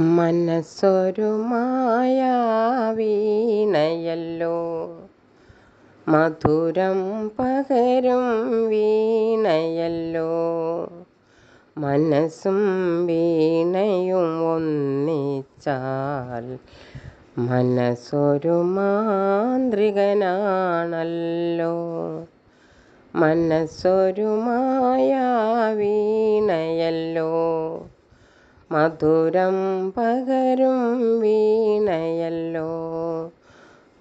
മനസ്സൊരു മായാവീണയല്ലോ. മധുരം പകരും വീണയല്ലോ. മനസ്സും വീണയും ഒന്നിച്ചാൽ മനസ്സൊരു മാന്ത്രികനാണല്ലോ. മനസ്സൊരു മായാവീണയല്ലോ. മധുരം പകരും വീണയല്ലോ.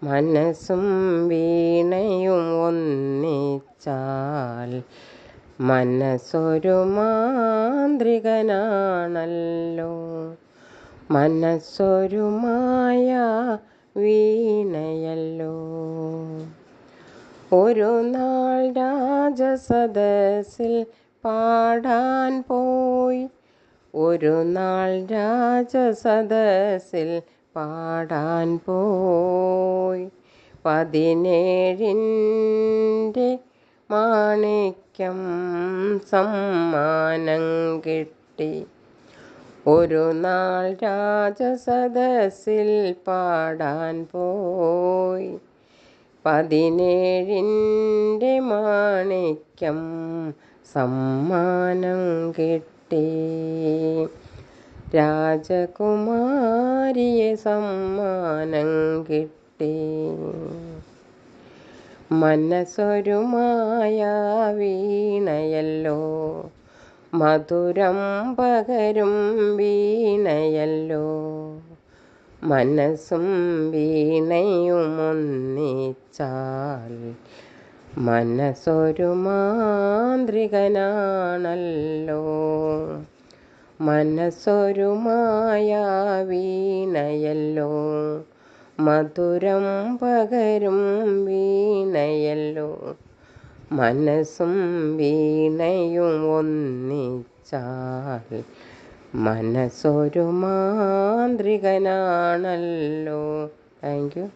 മനസ്സും വീണയും ഒന്നിച്ചാൽ മനസ്സൊരു മാന്ത്രികനാണല്ലോ. മനസ്സൊരു മായ വീണയല്ലോ. ഒരു നാൾ രാജസദസ്സിൽ പാടാൻ പോയി ഒരു നാൾ രാജസദസ്സിൽ പാടാൻ പോയി. പതിനേഴിന്റെ മാണിക്യം സമ്മാനം കിട്ടി. ഒരു നാൾ രാജസദസ്സിൽ പാടാൻ പോയി. പതിനേഴിന്റെ മാണിക്യം സമ്മാനം കിട്ടി. രാജകുമാരിയെ സമ്മാനം കിട്ടി. മനസ്സൊരു മായ വീണയല്ലോ മധുരം പകരും വീണയല്ലോ. മനസ്സും വീണയും ഒന്നിച്ചാൽ മനസ്സൊരു മാന്ത്രികനാണല്ലോ. മനസ്സൊരു മായാവീണയല്ലോ. മധുരം പകരും വീണയല്ലോ. മനസ്സും വീണയും ഒന്നിച്ചാൽ മനസ്സൊരു മാന്ത്രികനാണല്ലോ. Thank you